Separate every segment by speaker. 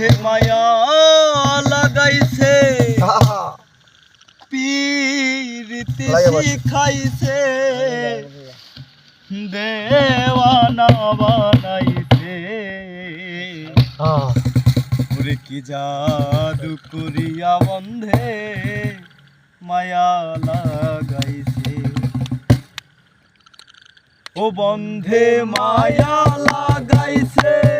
Speaker 1: বন্ধে মায়া লাগাইছে। পীরিতি। শিখাইছে। দেওয়ানা বানাইছে। ওরে কি জাদু করিয়া বন্ধে মায়া লাগাইছে। ও বন্ধে মায়া লাগাইছে।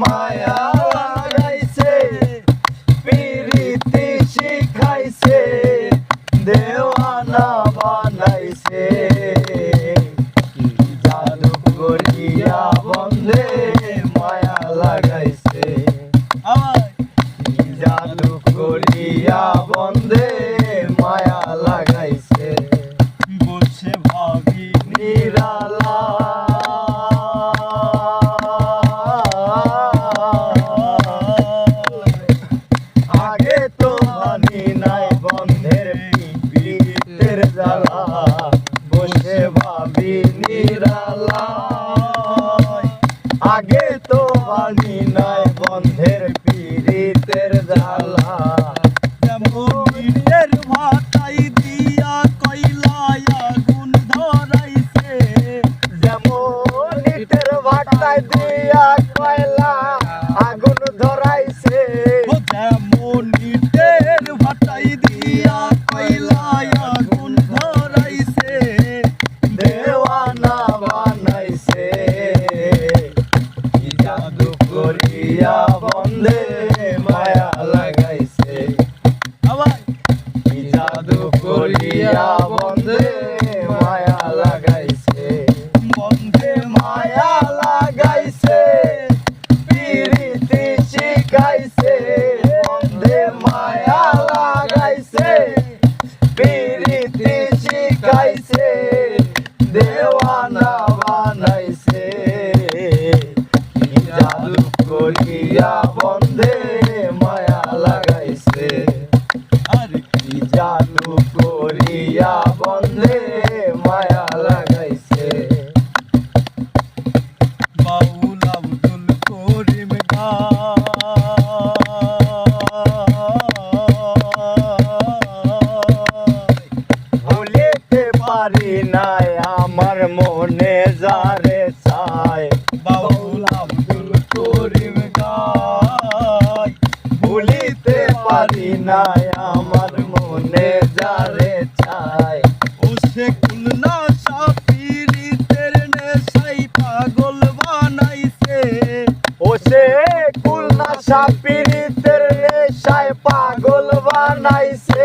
Speaker 2: মায়া লাগাইছে পিরিতি শিখাইছে দেওয়ানা বানাইছে। জাদু করিয়া বন্ধে আগে তো নাই বন্ধের পীড়িতের জ্বালা
Speaker 1: যেমন ভাটাই দিয়া
Speaker 2: যেমন ইটের ভাটায় দিয়া কয়লা আগুন ধরাইছে। জাদু করিয়া বন্ধে মায়া লাগাইছে। কি জাদু করিয়া বন্ধে মায়া লাগাইছে।
Speaker 1: বন্ধে
Speaker 2: মায়া লাগাইছে। পিরিতি শিখাইছে। বন্ধে মায়া লাগাইছে। পিরিতি শিখাইছে। দেওয়ানা পারি নাই আমার মনে যারে চায়।
Speaker 1: বাউল আব্দুল করিম গায়
Speaker 2: ভুলিতে পারি নাই আমার মনে যারে চায়।
Speaker 1: ও সে খুলনা সাপিরিতের নেশাই পাগল বানাইছে।
Speaker 2: ও সে কুলনা সাপিরিতের নেশায় পাগল বানাইছে।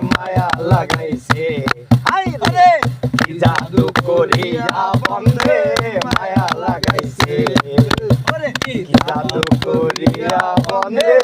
Speaker 2: মায়া লাগাইছে।
Speaker 1: আই রে!
Speaker 2: জাদু করিয়া বন্ধে মায়া লাগাইছে। জাদু করিয়া বন্ধে